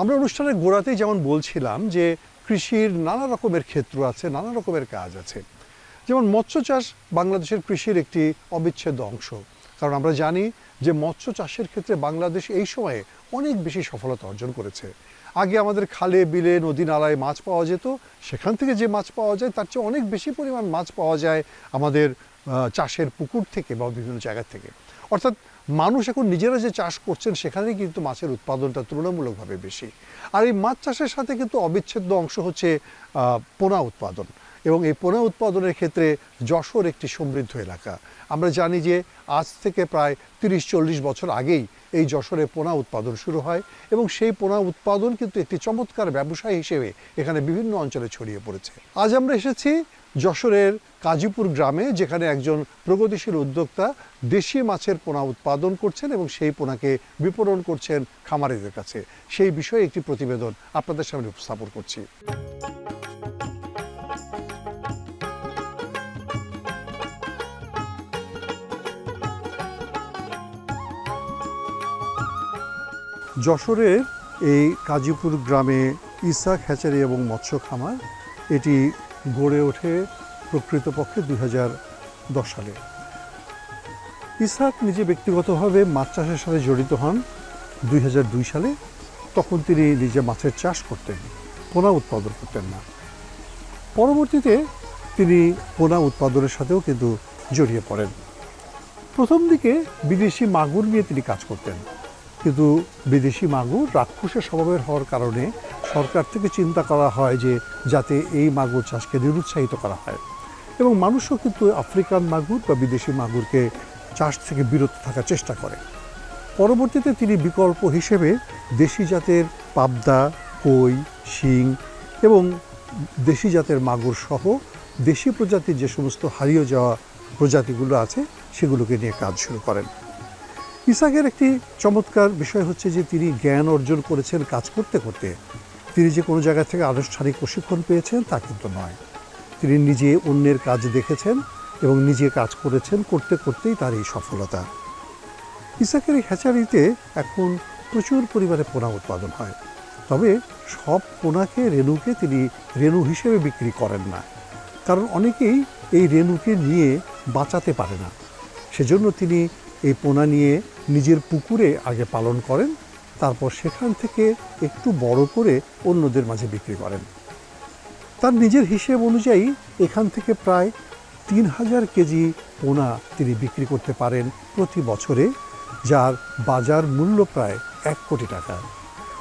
আমরা অনুষ্ঠানের গোড়াতেই যেমন বলছিলাম যে কৃষির নানা রকমের ক্ষেত্র আছে, নানা রকমের কাজ আছে। যেমন মৎস্য চাষ বাংলাদেশের কৃষির একটি অবিচ্ছেদ্য অংশ। কারণ আমরা জানি যে মৎস্য চাষের ক্ষেত্রে বাংলাদেশ এই সময়ে অনেক বেশি সফলতা অর্জন করেছে। আগে আমাদের খালে, বিলে, নদী নালায় মাছ পাওয়া যেত, সেখান থেকে যে মাছ পাওয়া যায় তার চেয়ে অনেক বেশি পরিমাণ মাছ পাওয়া যায় আমাদের চাষের পুকুর থেকে বা বিভিন্ন জায়গা থেকে। অর্থাৎ মানুষ এখন নিজেরা যে চাষ করছেন সেখানে কিন্তু মাছের উৎপাদনটা তুলনামূলকভাবে বেশি। আর এই মাছ চাষের সাথে কিন্তু অবিচ্ছেদ্য অংশ হচ্ছে পোনা উৎপাদন। এবং এই পোনা উৎপাদনের ক্ষেত্রে যশোর একটি সমৃদ্ধ এলাকা। আমরা জানি যে আজ থেকে প্রায় তিরিশ চল্লিশ বছর আগেই এই যশোরে পোনা উৎপাদন শুরু হয় এবং সেই পোনা উৎপাদন কিন্তু একটি চমৎকার ব্যবসায় হিসেবে এখানে বিভিন্ন অঞ্চলে ছড়িয়ে পড়েছে। আজ আমরা এসেছি যশোরের কাজীপুর গ্রামে, যেখানে একজন প্রগতিশীল উদ্যোক্তা দেশি মাছের পোনা উৎপাদন করছেন এবং সেই পোনাকে বিপণন করছেন খামারিদের কাছে। সেই বিষয়ে একটি প্রতিবেদন আপনাদের সামনে উপস্থাপন করছি। যশোরের এই কাজীপুর গ্রামে ইসাক হ্যাচারি এবং মৎস্য খামার, এটি গড়ে ওঠে প্রকৃতপক্ষে দুই দশ সালে। ইসাক নিজে ব্যক্তিগতভাবে মাছ চাষের সাথে জড়িত হন দুই হাজার দুই সালে। তখন তিনি নিজে মাছের চাষ করতেন, পোনা উৎপাদন করতেন না। পরবর্তীতে তিনি পোনা উৎপাদনের সাথেও কিন্তু জড়িয়ে পড়েন। প্রথম দিকে বিদেশি মাগুর নিয়ে তিনি কাজ করতেন। কিন্তু বিদেশি মাগুর রাক্ষসের স্বভাবের হওয়ার কারণে সরকার থেকে চিন্তা করা হয় যে যাতে এই মাগুর চাষকে নিরুৎসাহিত করা হয়। এবং মানুষও কিন্তু আফ্রিকান মাগুর বা বিদেশি মাগুরকে চাষ থেকে বিরত থাকার চেষ্টা করে। পরবর্তীতে তিনি বিকল্প হিসেবে দেশি জাতের পাবদা, কই, শিং এবং দেশি জাতের মাগুর সহ দেশি প্রজাতির যে সমস্ত হারিয়ে যাওয়া প্রজাতিগুলো আছে সেগুলোকে নিয়ে কাজ শুরু করেন। ইসাকের একটি চমৎকার বিষয় হচ্ছে যে তিনি জ্ঞান অর্জন করেছেন কাজ করতে করতে। তিনি যে কোনো জায়গা থেকে আনুষ্ঠানিক প্রশিক্ষণ পেয়েছেন তা কিন্তু নয়। তিনি নিজে অন্যের কাজ দেখেছেন এবং নিজে কাজ করেছেন করতে করতেই তার এই সফলতা। ইসাকের এই হ্যাচারিতে এখন প্রচুর পরিমাণে পোনা উৎপাদন হয়। তবে সব পোনাকে রেণুকে তিনি রেণু হিসেবে বিক্রি করেন না। কারণ অনেকেই এই রেণুকে নিয়ে বাঁচাতে পারে না। সেজন্য তিনি এই পোনা নিয়ে নিজের পুকুরে আগে পালন করেন, তারপর সেখান থেকে একটু বড় করে অন্যদের মাঝে বিক্রি করেন। তার নিজের হিসেব অনুযায়ী এখান থেকে প্রায় তিন হাজার কেজি পোনা তিনি বিক্রি করতে পারেন প্রতি বছরে, যার বাজার মূল্য প্রায় এক কোটি টাকা।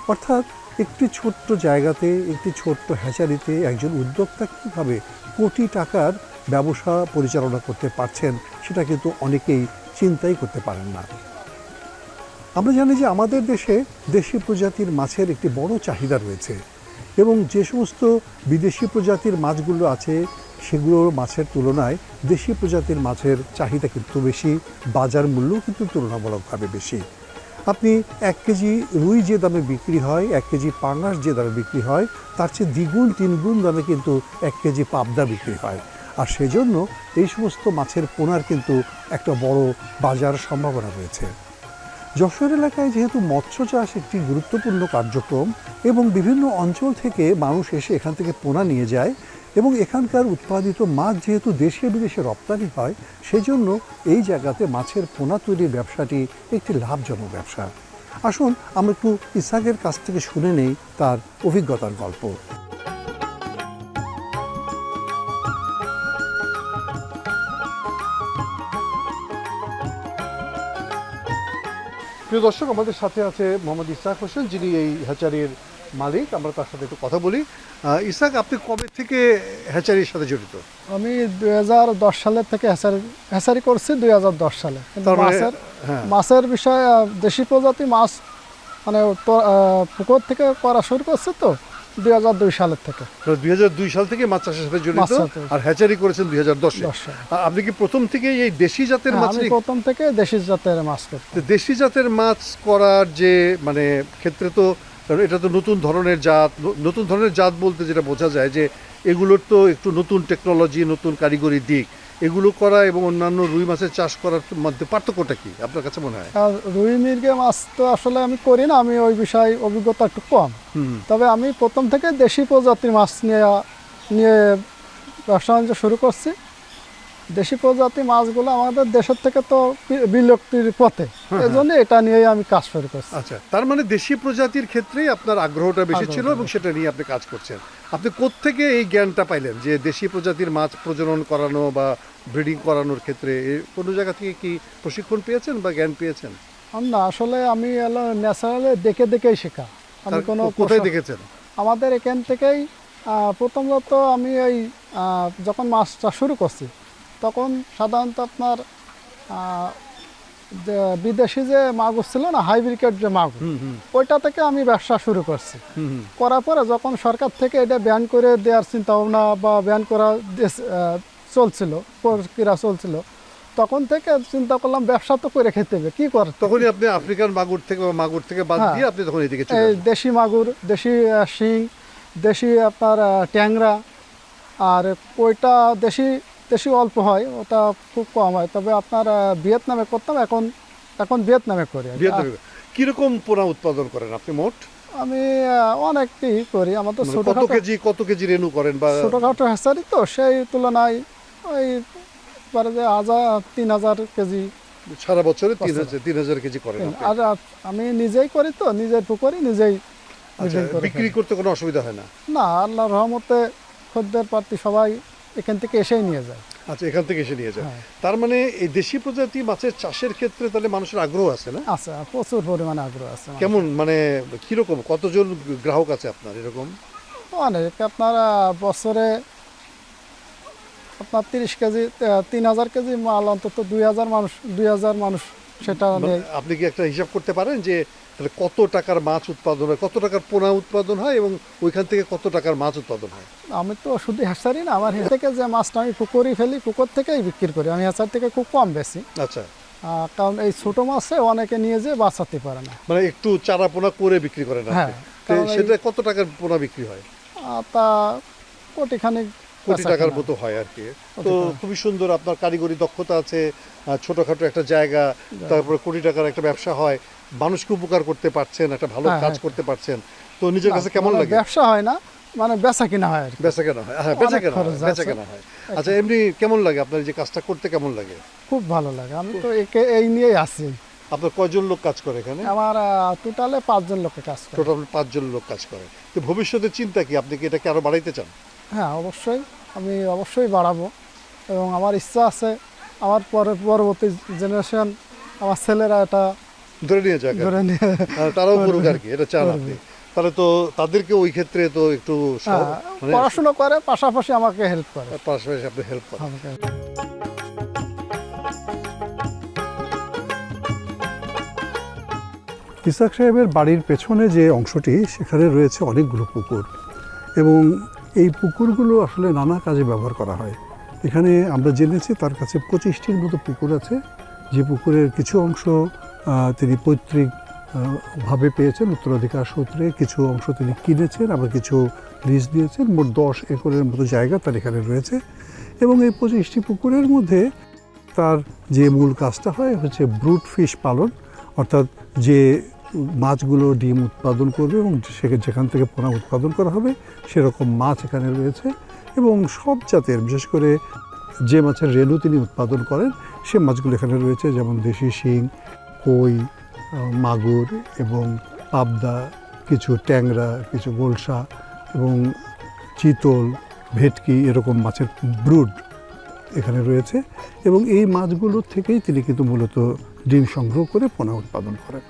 অর্থাৎ একটি ছোট্ট জায়গাতে, একটি ছোট্ট হ্যাচারিতে একজন উদ্যোক্তা কীভাবে কোটি টাকার ব্যবসা পরিচালনা করতে পারছেন, সেটা কিন্তু অনেকেই চিন্তাই করতে পারেন না। আমরা জানি যে আমাদের দেশে দেশি প্রজাতির মাছের একটি বড় চাহিদা রয়েছে এবং যে সমস্ত বিদেশি প্রজাতির মাছগুলো আছে, সেগুলোর মাছের তুলনায় দেশি প্রজাতির মাছের চাহিদা কিন্তু বেশি, বাজার মূল্যও কিন্তু তুলনামূলকভাবে বেশি। আপনি এক কেজি রুই যে দামে বিক্রি হয়, এক কেজি পাঙাশ যে দামে বিক্রি হয়, তার চেয়ে দ্বিগুণ, তিনগুণ দামে কিন্তু এক কেজি পাবদা বিক্রি হয়। আর সেজন্য এই সমস্ত মাছের পোনার কিন্তু একটা বড় বাজার সম্ভাবনা রয়েছে। যশোর এলাকায় যেহেতু মৎস্য চাষ একটি গুরুত্বপূর্ণ কার্যক্রম এবং বিভিন্ন অঞ্চল থেকে মানুষ এসে এখান থেকে পোনা নিয়ে যায় এবং এখানকার উৎপাদিত মাছ যেহেতু দেশে বিদেশে রপ্তানি হয়, সেজন্য এই জায়গাতে মাছের পোনা তৈরির ব্যবসাটি একটি লাভজনক ব্যবসা। আসুন আমরা একটু ইসাকের কাছ থেকে শুনে নেই তার অভিজ্ঞতার গল্প। প্রিয় দর্শক আমাদের সাথে আছে মোহাম্মদ ইসাক হোসেন যিনি এই হ্যাচারির মালিক। আমরা তার সাথে একটু কথা বলি। ইসাক আপনি কবে থেকে হ্যাচারির সাথে জড়িত? আমি দুই হাজার দশ সালের থেকে হ্যাচারি হ্যাচারি করছি দুই হাজার দশ সালে। মানে- মাছের হ্যাঁ। মাছের বিষয়ে দেশি প্রজাতি মাছ মানে পুকুর থেকে করা শুরু করছে তো। দুই সালের থেকে। দুই সাল থেকে মাছ চাষের সাথে জড়িত আর হ্যাচারি করেছেন দুই হাজার দশে আপনি কি প্রথম থেকে এই দেশি জাতের মাছ আমি প্রথম থেকে দেশি জাতের মাছ দেশি জাতের মাছ করার যে মানে ক্ষেত্রে তো কারণ এটা তো নতুন ধরনের জাত নতুন ধরনের জাত বলতে যেটা বোঝা যায় যে এগুলোর তো একটু নতুন টেকনোলজি নতুন কারিগরি দিক। এগুলো করা এবং অন্যান্য রুই মাছের চাষ করার মধ্যে পার্থক্যটা কি? আপনার কাছে মনে হয়? রুই মির্গে মাছ তো আসলে আমি করি না আমি ওই বিষয়ে অভিজ্ঞতা একটু কম। তবে আমি প্রথম থেকে দেশি প্রজাতির মাছ নিয়ে নিয়ে ব্যবসা বাণিজ্য শুরু করছি। দেশি প্রজাতির মাছগুলো আমাদের দেশের থেকে তো বিলুপ্তির পথে। এই জন্য এটা নিয়েই আমি কাজ শুরু করছি। আচ্ছা তার মানে দেশি প্রজাতির ক্ষেত্রেই আপনার আগ্রহটা বেশি ছিল এবং সেটা নিয়ে আপনি কাজ করছেন। আপনি থেকে এই জ্ঞানটা পাইলেন যে দেশি প্রজাতির মাছ প্রজনন করানো বা ব্রিডিং করানোর ক্ষেত্রে কোনো জায়গা থেকে কি প্রশিক্ষণ পেয়েছেন বা জ্ঞান পেয়েছেন? না আসলে আমি ন্যাচারালি দেখে দেখেই শেখা। আমি কোনো কোথায় দেখেছেন? আমাদের এখান থেকেই প্রথমত আমি এই যখন মাছটা শুরু করছি তখন সাধারণত আপনার যে বিদেশি যে মাগুর ছিল না হাইব্রিকেট যে মাগুর ওইটা থেকে আমি ব্যবসা শুরু করছি। করার পরে যখন সরকার থেকে এটা ব্যান করে দেওয়ার চিন্তা ভাবনা বা ব্যান করা চলছিল প্রক্রিয়া চলছিল তখন থেকে চিন্তা করলাম ব্যবসা তো করে খেতে হবে কি করতে তখনই আপনি আফ্রিকান মাগুর থেকে মাগুর থেকে বাদ হ্যাঁ। দিয়ে আপনি তখন এদিকে এই দেশি মাগুর দেশি শিং দেশি আপনার ট্যাংরা আর ওইটা দেশি দেশি অল্প হয় ওটা খুব কম হয়। তবে আপনার ভিয়েতনামে করতাম এখন এখন ভিয়েতনামে করি কীরকম পোনা উৎপাদন করেন আপনি মোট? আমি আহ, অনেকটি করি। আমার তো মানে কত কেজি কত কেজি রেনু করেন বা ছোটখাটো হ্যাচারি তো সেই তুলনায় ওই পারে যে হাজার তিন হাজার কেজি। সারা বছরে তিন। হাজার। তিন হাজার কেজি করেন আর আমি নিজেই করি তো নিজের পুকুরি নিজেই আচ্ছা, বিক্রি করতে কোনো অসুবিধা হয় না? না আল্লাহর রহমতে খদ্দের প্রার্থী সবাই এখান থেকে এসেই নিয়ে যায়। আচ্ছা এখান থেকে এসে নিয়ে যায়। হ্যাঁ। তার মানে এই দেশি প্রজাতি মাছের চাষের ক্ষেত্রে তাহলে মানুষের আগ্রহ আছে না? আছে প্রচুর পরিমাণে আগ্রহ আছে কেমন মানে কীরকম কতজন গ্রাহক আছে আপনার এরকম? অনেক আপনারা বছরে আপনার তিরিশ কেজি তিন হাজার কেজি মাল অন্তত দুই হাজার মানুষ দুই হাজার মানুষ সেটা মানে আপনি কি একটা হিসাব করতে পারেন যে তাহলে কত টাকার মাছ উৎপাদন হয়? কত টাকার পোনা উৎপাদন হয় এবং ওইখান থেকে কত টাকার মাছ উৎপাদন হয়? আমি তো শুধু হ্যাচারি না আমার হেঁ থেকে যে মাছটা আমি পুকুরই ফেলি পুকুর থেকেই বিক্রি করি। আমি হ্যাচার থেকে খুব কম বেশি। আচ্ছা। কারণ এই ছোটো মাছে অনেকে নিয়ে যেয়ে বাঁচাতে পারে না। মানে একটু চারা পোনা করে বিক্রি করেন আপনি হ্যাঁ, সেটা কত টাকার পোনা বিক্রি হয়? তা কোটিখানেক কোটি টাকার মতো হয় আর কি। তো খুবই সুন্দর আপনার কারিগরি দক্ষতা আছে ছোটখাটো একটা জায়গা। তারপরে কোটি টাকার একটা ব্যবসা হয়। মানুষকে উপকার করতে পারছেন একটা ভালো হ্যাঁ, কাজ হ্যাঁ। করতে পারছেন। তো নিজের কাছে কেমন মানে লাগে? ব্যবসা হয় না মানে বেচা কিনা হয় আর বেচা কেনা হয় হ্যাঁ বেচা কেনা হয় বেচা কেনা হয়। আচ্ছা এমনি কেমন লাগে আপনার এই যে কাজটা করতে কেমন লাগে? খুব ভালো লাগে আমি তো একে এই নিয়েই আছি। আপনার কয়জন লোক কাজ করে এখানে? আমার টোটালে পাঁচজন লোকে কাজ করে। টোটাল পাঁচজন লোক কাজ করে। তো ভবিষ্যতে চিন্তা কি আপনি কি এটাকে আরও বাড়াইতে চান? হ্যাঁ অবশ্যই। আমি অবশ্যই বাড়াবো। এবং আমার ইচ্ছা আছে আমার পরে পরবর্তী জেনারেশন আমার ছেলেরা এটা ধরে নিয়ে যাক ধরে নিয়ে তারাও করুক আর কি এটা চান আপনি। তাহলে তো তাদেরকে ওই ক্ষেত্রে তো একটু হ্যাঁ, মানে পড়াশুনো করে পাশাপাশি আমাকে হেল্প করে। পাশাপাশি আপনি হেল্প করেন। ইসাক সাহেবের বাড়ির পেছনে যে অংশটি সেখানে রয়েছে অনেকগুলো পুকুর। এবং এই পুকুরগুলো আসলে নানা কাজে ব্যবহার করা হয়। এখানে আমরা জেনেছি তার কাছে পঁচিশটির মতো পুকুর আছে। যে পুকুরের কিছু অংশ তিনি পৈতৃক ভাবে পেয়েছেন, উত্তরাধিকার সূত্রে কিছু অংশ তিনি কিনেছেন, আবার কিছু লিজ দিয়েছেন। মোট দশ একরের মতো জায়গা তার এখানে রয়েছে এবং এই পঁচিশটি পুকুরের মধ্যে তার যে মূল কাজটা হয় হচ্ছে ব্রুট ফিশ পালন, অর্থাৎ যে মাছগুলো ডিম উৎপাদন করবে এবং যেখান থেকে পোনা উৎপাদন করা হবে, সেরকম মাছ এখানে রয়েছে এবং সব জাতের, বিশেষ করে যে মাছের রেণু তিনি উৎপাদন করেন, সে মাছগুলো এখানে রয়েছে, যেমন দেশি শিং কই মাগুর এবং পাবদা, কিছু ট্যাংরা, কিছু গোলসা এবং চিতল, ভেটকি এরকম মাছের ব্রুড এখানে রয়েছে এবং এই মাছগুলোর থেকেই তিনি কিন্তু মূলত ডিম সংগ্রহ করে পোনা উৎপাদন করেন।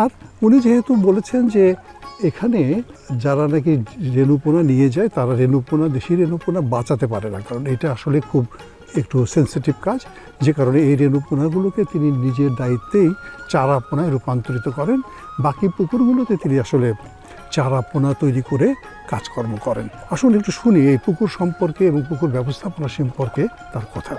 আর উনি যেহেতু বলেছেন যে এখানে যারা নাকি রেণুপোনা নিয়ে যায়, তারা রেণুপোনা, দেশি রেণুপোনা বাঁচাতে পারে না, কারণ এটা আসলে খুব একটু সেন্সিটিভ কাজ, যে কারণে এই রেণুপোনাগুলোকে তিনি নিজের দায়িত্বেই চারাপোনায় রূপান্তরিত করেন। বাকি পুকুরগুলোতে তিনি আসলে চারাপোনা তৈরি করে কাজকর্ম করেন। আসুন একটু শুনি এই পুকুর সম্পর্কে এবং পুকুর ব্যবস্থাপনা সম্পর্কে তার কথা।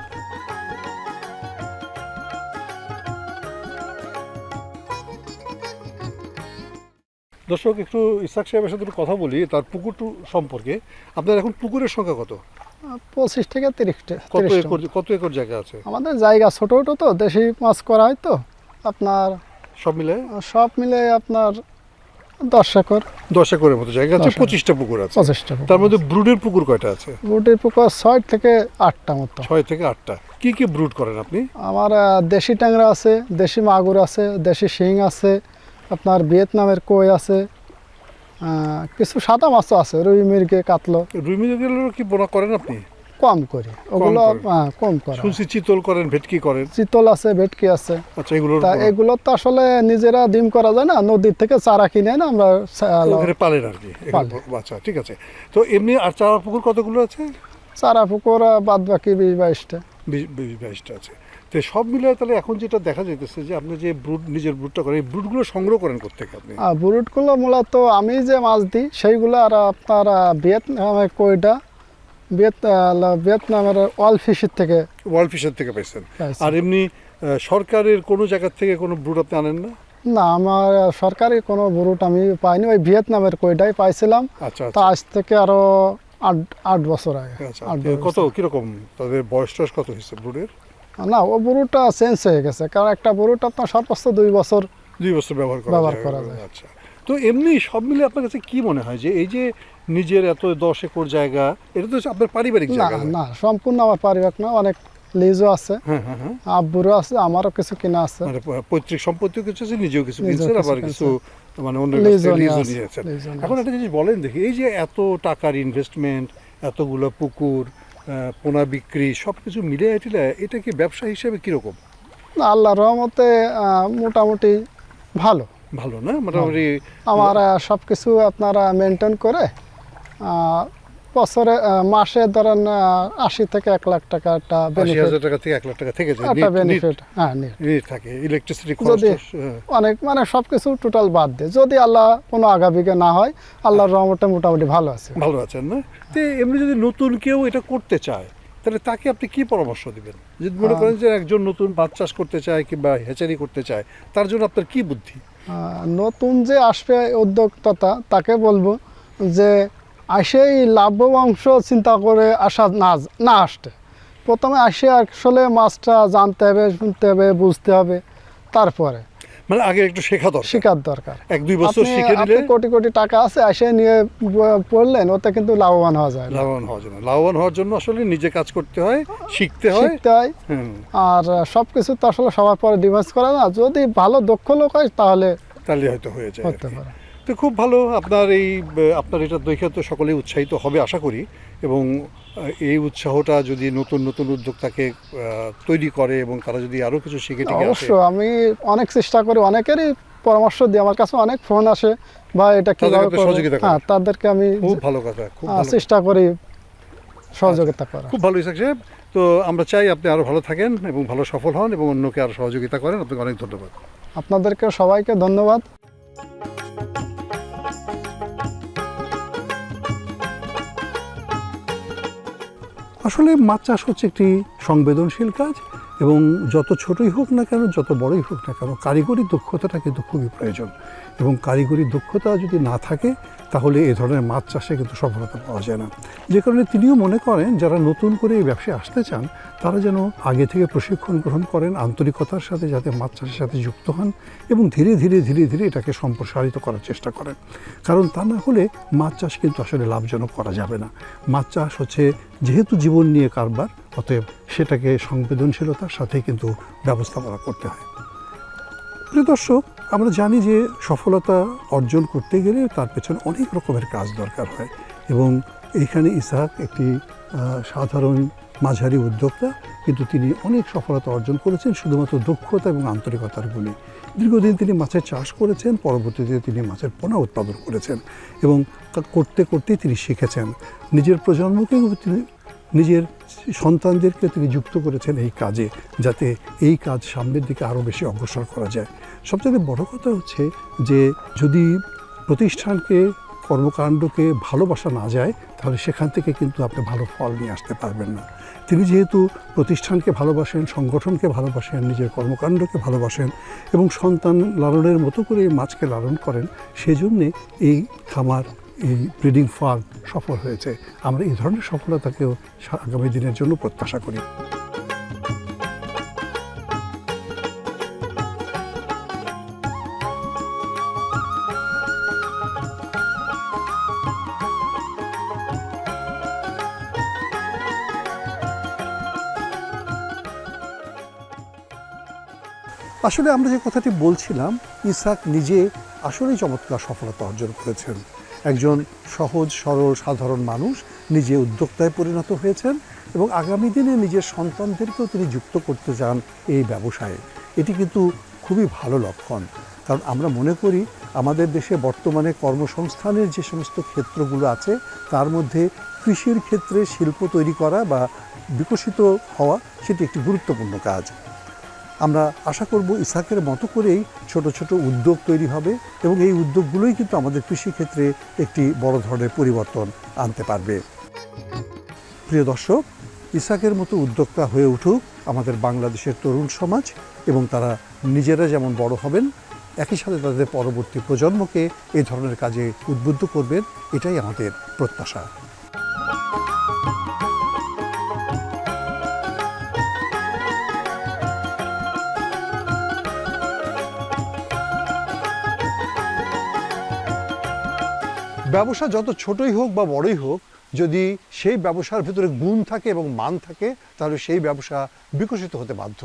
দর্শক, একটু ইসাক সাহেবের সাথে কথা বলি, তার পুকুরটু সম্পর্কে। আপনার এখন পুকুরের সংখ্যা কত? পঁচিশ থেকে তিরিশটা কত একর কত একর জায়গা আছে? আমাদের জায়গা ছোটো ছোটো তো দেশি মাছ করা হয় তো। আপনার সব মিলে? সব মিলে আপনার দশ একর। দশ একরের মতো জায়গা আছে পঁচিশটা পুকুর আছে। পঁচিশটা তার মধ্যে ব্রুডের পুকুর কয়টা আছে? রুটির পুকুর ছয় থেকে আটটা মতো। ছয় থেকে আটটা। কি কি ব্রুড করেন আপনি? আমার দেশি ট্যাংরা আছে দেশি মাগুর আছে দেশি শিং আছে আপনার ভিয়েতনামের কই আছে কিছু সাদা মাছও আছে রুই মির্গে কাতলো। রুই মৃগেলেরও কি বোনা করেন আপনি? কম করি। ওগুলো হ্যাঁ, কম করা। শুনছি চিতল করেন ভেটকি করেন। চিতল আছে ভেটকি আছে। আচ্ছা এগুলোর তা এগুলো তো আসলে নিজেরা ডিম করা যায় না নদীর থেকে চারা কিনে না আমরা ওখানে পালেন আর কি। আচ্ছা ঠিক আছে। তো এমনি আর চারা পুকুর কতগুলো আছে? চারা পুকুর বাদ বাকি বিশ বাইশটা। বিশ বাইশটা আছে। তো সব মিলে তাহলে এখন যেটা দেখা যাইতেছে যে আপনি যে ব্রুড নিজের ব্রুডটা করেন এই ব্রুডগুলো সংগ্রহ করেন কোথেকে আপনি? আর বুরুটগুলো মূলত আমি যে মাছ দিই সেইগুলো আর আপনার ভিয়েতনামের কইটা ভিয়েতনামের ওয়াল ফিশের থেকে। ওয়ার্ল্ড ফিশার থেকে পাইছেন। আর এমনি সরকারের কোনো জায়গার থেকে কোনো ব্রুড আপনি আনেন না? না আমার সরকারি কোনো বুরুট আমি পাইনি ওই ভিয়েতনামের কইটাই পাইছিলাম। আচ্ছা তা আচ্ছা। আজ থেকে আরও আট আট বছর আগে আচ্ছা কত কীরকম? তাদের বয়স টয়স কত হয়েছে ব্রুডের। না ও বুরুটটা চেঞ্জ হয়ে গেছে কারণ একটা বুরুট আপনার সর্বোচ্চ দুই বছর দুই বছর ব্যবহার করা ব্যবহার করা যায়। আচ্ছা। তো এমনি সব মিলে আপনার কাছে কি মনে হয় যে এই যে নিজের এত দশ একর জায়গা এটা তো আপনার পারিবারিক না জায়গা না? সম্পূর্ণ আমার পারিবারিক না অনেক লিজও আছে। হ্যাঁ হ্যাঁ হ্যাঁ। আব্বুরও আছে আমারও কিছু কিনা আছে। মানে পৈতৃক সম্পত্তিও কিছু আছে নিজেও কিছু কিনছেন আবার কিছু মানে অন্য লিজও নিয়েছেন এখন একটা জিনিস বলেন দেখি এই যে এত টাকার ইনভেস্টমেন্ট এতগুলো পুকুর পোনা বিক্রি সব কিছু মিলে টিলে এটা কি ব্যবসা হিসেবে কীরকম? না আল্লাহ রহমতে মোটামুটি ভালো। ভালো না? মোটামুটি আমার সব কিছু আপনারা মেনটেন করে বছরে মাসে ধরেন আশি থেকে এক লাখ টাকা একটা বেনিফিট টাকা থেকে এক লাখ টাকা থেকে একটা বেনিফিট হ্যাঁ নিট থাকে ইলেকট্রিসিটি যদি- হ্যাঁ। অনেক মানে সব কিছু টোটাল বাদ দিয়ে। যদি আল্লাহ কোনো আগাবিকে না হয় আল্লাহর রহমতে মোটামুটি ভালো আছে। ভালো আছেন না? তো এমনি যদি নতুন কেউ এটা করতে চায় তাহলে তাকে আপনি কি পরামর্শ দিবেন? যদি মনে করেন যে একজন নতুন মাছ চাষ করতে চায় কিংবা হেচারি করতে চায় তার জন্য আপনার কি বুদ্ধি? নতুন যে আসবে উদ্যোক্তা তাকে বলব যে আসেই লাভ অংশ চিন্তা করে আসা না না আসতে। প্রথমে আসে আসলে মাছটা জানতে হবে শুনতে হবে বুঝতে হবে তারপরে। মানে আগে একটু শেখা দরকার। শেখার দরকার। এক দুই বছর শিখে নিলে কোটি কোটি টাকা আছে আসে নিয়ে পড়লেন ওতে কিন্তু লাভবান হওয়া যায় লাভবান হওয়া যায় না। লাভবান হওয়ার জন্য আসলে নিজে কাজ করতে হয় শিখতে হয়। শিখতে হয়। আর সব কিছু তো আসলে সবার পরে ডিমান্ড করে না। যদি ভালো দক্ষ লোক হয় তাহলে তাহলে হয়তো হয়ে যায় হতে পারে। তো খুব ভালো। আপনার এই আপনার এটা দেখে তো সকলেই উৎসাহিত হবে আশা করি। এবং এই উৎসাহটা যদি নতুন নতুন উদ্যোক্তাকে তৈরি করে এবং তারা যদি আরও কিছু শিখে টিকে আসে। অবশ্য আমি অনেক চেষ্টা করি অনেকেরই পরামর্শ দিই আমার কাছে অনেক ফোন আসে বা এটা তাদেরকে কীভাবে? হ্যাঁ তাদেরকে আমি খুব ভালো কথা খুব চেষ্টা করি সহযোগিতা করা খুব ভালো ইসাক সাহেব। তো আমরা চাই আপনি আরও ভালো থাকেন এবং ভালো সফল হন এবং অন্যকে আরও সহযোগিতা করেন। আপনাকে অনেক ধন্যবাদ। আপনাদেরকে সবাইকে ধন্যবাদ। আসলে মাছ চাষ হচ্ছে একটি সংবেদনশীল কাজ। এবং যত ছোটই হোক না কেন, যত বড়ই হোক না কেন, কারিগরি দক্ষতাটা কিন্তু খুবই প্রয়োজন। এবং কারিগরি দক্ষতা যদি না থাকে, তাহলে এ ধরনের মাছ চাষে কিন্তু সফলতা পাওয়া যায় না। যে কারণে তিনিও মনে করেন, যারা নতুন করে এই ব্যবসায় আসতে চান, তারা যেন আগে থেকে প্রশিক্ষণ গ্রহণ করেন, আন্তরিকতার সাথে যাতে মাছ চাষের সাথে যুক্ত হন এবং ধীরে ধীরে ধীরে ধীরে এটাকে সম্প্রসারিত করার চেষ্টা করেন। কারণ তা না হলে মাছ চাষ কিন্তু আসলে লাভজনক করা যাবে না। মাছ চাষ হচ্ছে যেহেতু জীবন নিয়ে কারবার অতএব সেটাকে সংবেদনশীলতার সাথে কিন্তু ব্যবস্থাপনা করতে হয়। প্রিয় দর্শক, আমরা জানি যে সফলতা অর্জন করতে গেলে তার পেছনে অনেক রকমের কাজ দরকার হয় এবং এইখানে ইসাহাক একটি সাধারণ মাঝারি উদ্যোক্তা, কিন্তু তিনি অনেক সফলতা অর্জন করেছেন শুধুমাত্র দক্ষতা এবং আন্তরিকতার গুণে। দীর্ঘদিন তিনি মাছের চাষ করেছেন, পরবর্তীতে তিনি মাছের পোনা উৎপাদন করেছেন এবং করতে করতেই তিনি শিখেছেন। নিজের প্রজন্মকে তিনি নিজের সন্তানদেরকে তিনি যুক্ত করেছেন এই কাজে, যাতে এই কাজ সামনের দিকে আরও বেশি অগ্রসর করা যায়। সবচেয়ে বড় কথা হচ্ছে যে, যদি প্রতিষ্ঠানকে, কর্মকাণ্ডকে ভালোবাসা না যায়, তাহলে সেখান থেকে কিন্তু আপনি ভালো ফল নিয়ে আসতে পারবেন না। তিনি যেহেতু প্রতিষ্ঠানকে ভালোবাসেন, সংগঠনকে ভালোবাসেন, নিজের কর্মকাণ্ডকে ভালোবাসেন এবং সন্তান লালনের মতো করে মাছকে লালন করেন, সেজন্যে এই খামার এই ব্রিডিং ফার্ম সফল হয়েছে। আমরা এই ধরনের সফলতাকেও আগামী দিনের জন্য প্রত্যাশা করি। আসলে আমরা যে কথাটি বলছিলাম ইসাক নিজে আসলেই চমৎকার সফলতা অর্জন করেছেন। একজন সহজ, সরল, সাধারণ মানুষ নিজে উদ্যোক্তায় পরিণত হয়েছেন এবং আগামী দিনে নিজের সন্তানদেরকেও তিনি যুক্ত করতে চান এই ব্যবসায়ে। এটি কিন্তু খুবই ভালো লক্ষণ। কারণ আমরা মনে করি, আমাদের দেশে বর্তমানে কর্মসংস্থানের যে সমস্ত ক্ষেত্রগুলো আছে, তার মধ্যে কৃষির ক্ষেত্রে শিল্প তৈরি করা বা বিকশিত হওয়া সেটি একটি গুরুত্বপূর্ণ কাজ। আমরা আশা করব ইসাকের মতো করেই ছোট ছোট উদ্যোগ তৈরি হবে এবং এই উদ্যোগগুলোই কিন্তু আমাদের কৃষিক্ষেত্রে একটি বড় ধরনের পরিবর্তন আনতে পারবে। প্রিয় দর্শক ইসাকের মতো উদ্যোক্তা হয়ে উঠুক আমাদের বাংলাদেশের তরুণ সমাজ এবং তারা নিজেরা যেমন বড় হবেন, একই সাথে তাদের পরবর্তী প্রজন্মকে এই ধরনের কাজে উদ্বুদ্ধ করবেন, এটাই আমাদের প্রত্যাশা। ব্যবসা যত ছোটই হোক বা বড়ই হোক, যদি সেই ব্যবসার ভেতরে গুণ থাকে এবং মান থাকে, তাহলে সেই ব্যবসা বিকশিত হতে বাধ্য।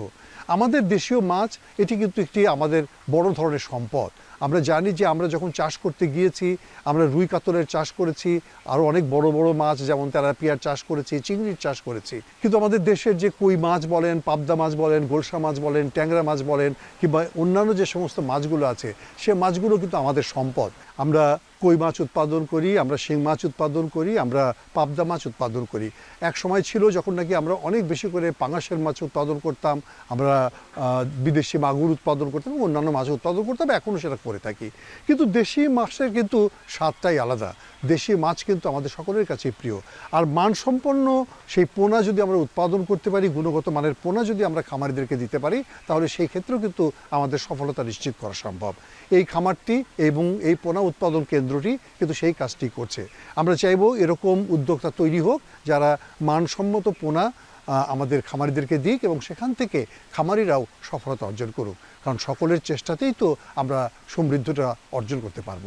আমাদের দেশীয় মাছ, এটি কিন্তু একটি আমাদের বড় ধরনের সম্পদ। আমরা জানি যে আমরা যখন চাষ করতে গিয়েছি, আমরা রুই কাতলের চাষ করেছি আরও অনেক বড় বড় মাছ যেমন তেলাপিয়ার চাষ করেছি, চিংড়ির চাষ করেছি। কিন্তু আমাদের দেশের যে কই মাছ বলেন, পাবদা মাছ বলেন, গোলসা মাছ বলেন, ট্যাংরা মাছ বলেন, কিংবা অন্যান্য যে সমস্ত মাছগুলো আছে, সে মাছগুলো কিন্তু আমাদের সম্পদ। আমরা কই মাছ উৎপাদন করি, আমরা শিং মাছ উৎপাদন করি, আমরা পাবদা মাছ উৎপাদন করি। এক সময় ছিল যখন নাকি আমরা অনেক বেশি করে পাঙাশের মাছ উৎপাদন করতাম, আমরা বিদেশি মাগুর উৎপাদন করতাম অন্যান্য মাছ উৎপাদন করতাম এখনও সেটা করে থাকি। কিন্তু দেশি মাছের কিন্তু স্বাদটাই আলাদা। দেশি মাছ কিন্তু আমাদের সকলের কাছে প্রিয়। আর মানসম্পন্ন সেই পোনা যদি আমরা উৎপাদন করতে পারি, গুণগত মানের পোনা যদি আমরা খামারিদেরকে দিতে পারি, তাহলে সেই ক্ষেত্রেও কিন্তু আমাদের সফলতা নিশ্চিত করা সম্ভব। এই খামারটি এবং এই পোনা উৎপাদন কেন্দ্রটি কিন্তু সেই কাজটি করছে। আমরা চাইব এরকম উদ্যোক্তা তৈরি হোক, যারা মানসম্মত পোনা আমাদের খামারিদেরকে দিক এবং সেখান থেকে খামারিরাও সফলতা অর্জন করুক। কারণ সকলের চেষ্টাতেই তো আমরা সমৃদ্ধটা অর্জন করতে পারব।